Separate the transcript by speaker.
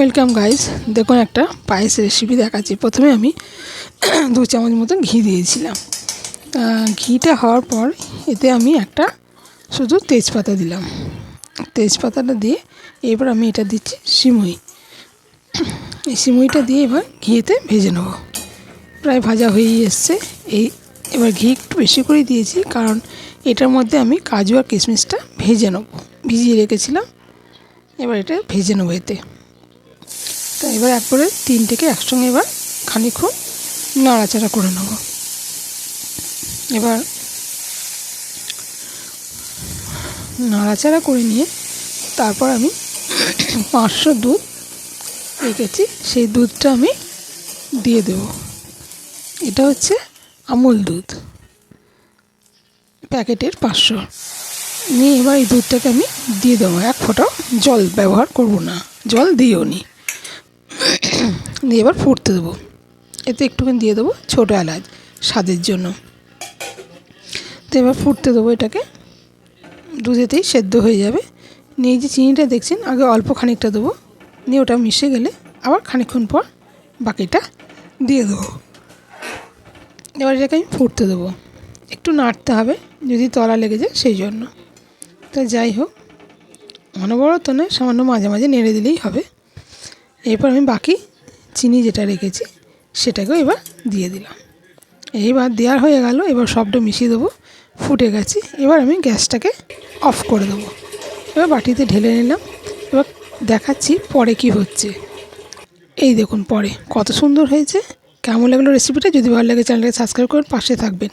Speaker 1: Welcome guys দেখুন, একটা পায়েস recipe দেখাচ্ছি। প্রথমে আমি দু চামচ মতো ঘি দিয়েছিলাম। ঘিটা হওয়ার পর এতে আমি একটা শুধু তেজপাতা দিলাম। তেজপাতাটা দিয়ে এবার আমি এটা দিচ্ছি সিমুই। এই সিমুইটা দিয়ে এবার ঘিয়েতে ভেজে নেব। প্রায় ভাজা হয়েই এসছে। এই এবার ঘি একটু বেশি করেই দিয়েছি, কারণ এটার মধ্যে আমি কাজু আর কিশমিশটা ভেজে নেব। ভিজিয়ে রেখেছিলাম। এবার এটা ভেজে নেব এতে। তো এবার একবারে তিনটেকে একসঙ্গে এবার খানিক্ষণ নাড়াচাড়া করে নেব। এবার নাড়াচাড়া করে নিয়ে তারপর আমি পাঁচশো দুধ রেখেছি, সেই দুধটা আমি দিয়ে দেব। এটা হচ্ছে আমুল দুধ। প্যাকেটের পাঁচশো। নিয়ে এবার এই দুধটাকে আমি দিয়ে দেবো। এক ফোঁটাও জল ব্যবহার করব না। জল দিও নি দিয়ে এবার ফুটতে দেবো। এতে একটুখানি দিয়ে দেবো ছোটো এলাচ স্বাদের জন্য। তো এবার ফুটতে দেবো এটাকে। দুধেতেই সেদ্ধ হয়ে যাবে। নিয়ে যে চিনিটা দেখছেন, আগে অল্প খানিকটা দেবো। নিয়ে ওটা মিশে গেলে আবার খানিকক্ষণ পর বাকিটা দিয়ে দেবো। এবার এটাকে আমি ফুটতে দেবো। একটু নাড়তে হবে যদি তলা লেগে যায় সেই জন্য। তো যাই হোক, অনবরত নয়, সামান্য মাঝে মাঝে নেড়ে দিলেই হবে। এরপর আমি বাকি চিনি যেটা রেখেছি, সেটাকেও এবার দিয়ে দিলাম। এইবার দেওয়ার হয়ে গেল, এবার সবটা মিশিয়ে দেবো, ফুটে গেছে। এবার আমি গ্যাসটাকে অফ করে দেবো। এবার বাটিতে ঢেলে নিলাম। এবার দেখাচ্ছি পরে কি হচ্ছে। এই দেখুন পরে কত সুন্দর হয়েছে। কেমন লাগল রেসিপিটা যদি ভালো লাগে, চ্যানেলটাকে সাবস্ক্রাইব করুন পাশে থাকবেন।